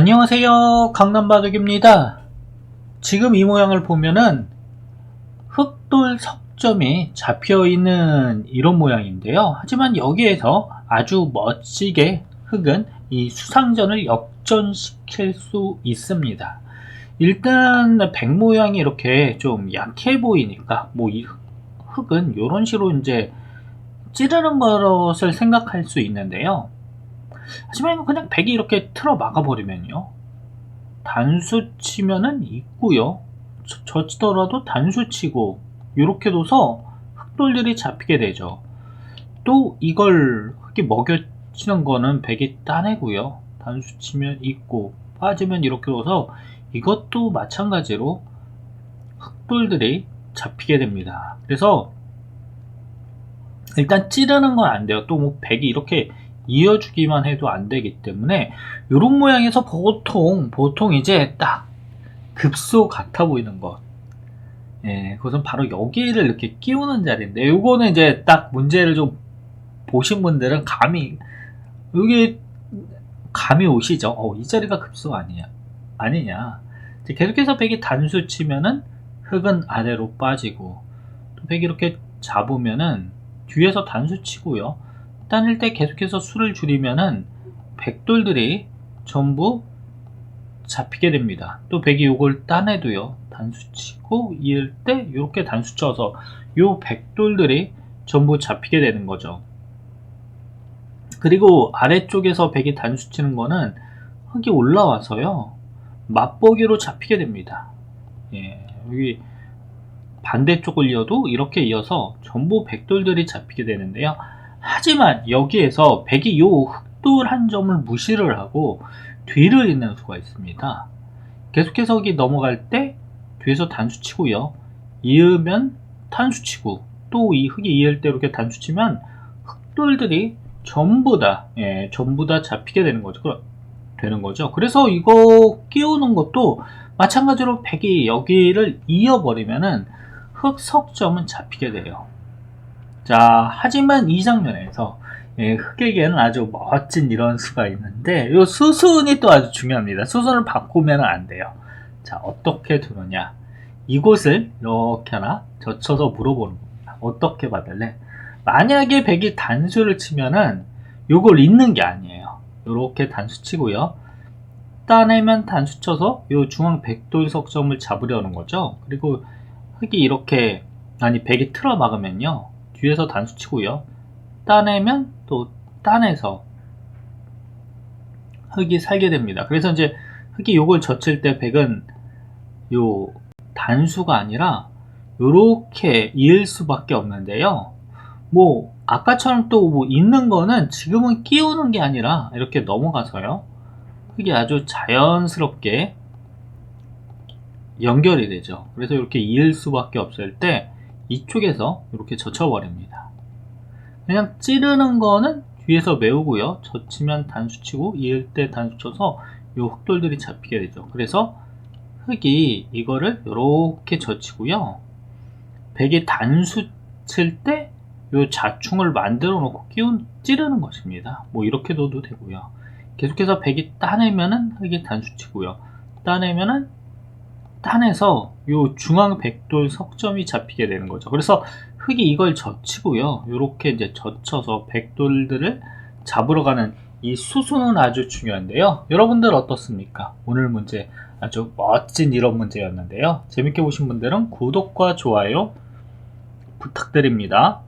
안녕하세요. 강남바둑입니다. 지금 이 모양을 보면은 흑돌 석점이 잡혀 있는 이런 모양인데요. 하지만 여기에서 아주 멋지게 흑은 이 수상전을 역전시킬 수 있습니다. 일단 백 모양이 이렇게 좀 약해 보이니까 뭐 이 흑은 이런 식으로 이제 찌르는 것을 생각할 수 있는데요 하지만 그냥 백이 이렇게 틀어 막아버리면요. 단수 치면은 있고요. 저- 져치더라도 단수 치고 이렇게 둬서 흑돌들이 잡히게 되죠. 또 이걸 흑이 먹여 치는 거는 백이 따내고요. 단수 치면 있고 빠지면 이렇게 둬서 이것도 마찬가지로 흑돌들이 잡히게 됩니다. 그래서 일단 찌르는 건 안 돼요. 또 뭐 백이 이렇게 이어주기만 해도 안 되기 때문에 이런 모양에서 보통 보통 이제 딱 급소 같아 보이는 것. 예, 그것은 바로 여기를 이렇게 끼우는 자리인데 요거는 이제 딱 문제를 좀 보신 분들은 감이 여기 감이 오시죠. 어, 이 자리가 급소 아니냐 아니냐. 계속해서 백이 단수 치면은 흙은 아래로 빠지고 또 백이 이렇게 잡으면은 뒤에서 단수 치고요. 따낼 때 계속해서 수를 줄이면은 백돌들이 전부 잡히게 됩니다. 또 백이 요걸 따내도요. 단수 치고 이을 때 이렇게 단수 쳐서 요 백돌들이 전부 잡히게 되는 거죠. 그리고 아래쪽에서 백이 단수 치는 거는 흙이 올라와서요. 맛보기로 잡히게 됩니다. 예, 여기 반대쪽을 이어도 이렇게 이어서 전부 백돌들이 잡히게 되는데요. 하지만 여기에서 백이 요 흑돌 한 점을 무시를 하고 뒤를 잇는 수가 있습니다. 계속해서 여기 넘어갈 때 뒤에서 단수 치고요. 이으면 단수 치고 또 이 흑이 이을 때 이렇게 단수 치면 흑돌들이 전부 다 예, 전부 다 잡히게 되는 거죠. 그럼 되는 거죠. 그래서 이거 끼우는 것도 마찬가지로 백이 여기를 이어버리면은 흑 석점은 잡히게 돼요. 자, 하지만 이 장면에서 예, 흑에게는 아주 멋진 이런 수가 있는데 이 수순이 또 아주 중요합니다. 수순을 바꾸면 안 돼요. 자, 어떻게 두느냐? 이곳을 이렇게 하나 젖혀서 물어보는 겁니다. 어떻게 받을래? 만약에 백이 단수를 치면은 요걸 잇는 게 아니에요. 이렇게 단수 치고요. 따내면 단수 쳐서 요 중앙 백돌 석점을 잡으려는 거죠. 그리고 흑이 이렇게 아니 백이 틀어 막으면요. 뒤에서 단수 치고요. 따내면 또 따내서 흑이 살게 됩니다. 그래서 이제 흑이 요걸 젖힐 때 백은 요 단수가 아니라 요렇게 이을 수밖에 없는데요. 뭐 아까처럼 또 뭐 있는 거는 지금은 끼우는 게 아니라 이렇게 넘어가서요. 흑이 아주 자연스럽게 연결이 되죠. 그래서 이렇게 이을 수밖에 없을 때 이쪽에서 이렇게 젖혀버립니다. 그냥 찌르는 거는 뒤에서 메우고요. 젖히면 단수 치고 이을 때 단수 쳐서 요 흑돌들이 잡히게 되죠. 그래서 흑이 이거를 이렇게 젖히고요. 백이 단수 칠때요 자충을 만들어 놓고 끼운 찌르는 것입니다. 뭐 이렇게 둬도 되고요. 계속해서 백이 따내면은 흑이 단수 치고요. 따내면은 따내서 요 중앙 백돌 석점이 잡히게 되는 거죠. 그래서 흑이 이걸 젖히고요. 이렇게 이제 젖혀서 백돌들을 잡으러 가는 이 수순은 아주 중요한데요. 여러분들 어떻습니까? 오늘 문제 아주 멋진 이런 문제였는데요. 재밌게 보신 분들은 구독과 좋아요 부탁드립니다.